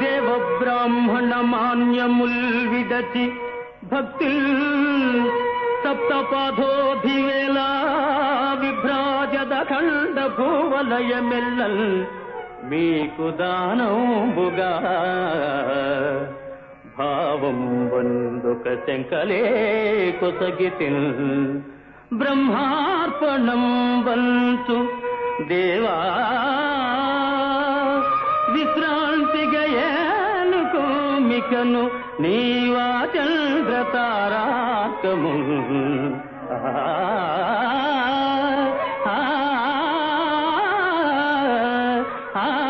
దేవ బ్రాహ్మణ మాన్యముల్ విడచి భక్తి సప్తపథోధివేళ విభ్రాజద ఖండ భూవలయమెల్లల్ మీకు దానంబుగా భావం వందుక శంకలే కొసగితిన్ బ్రహ్మార్పణం వంచు దేవా మికను నీవా చంద్ర ఆ, ఆ.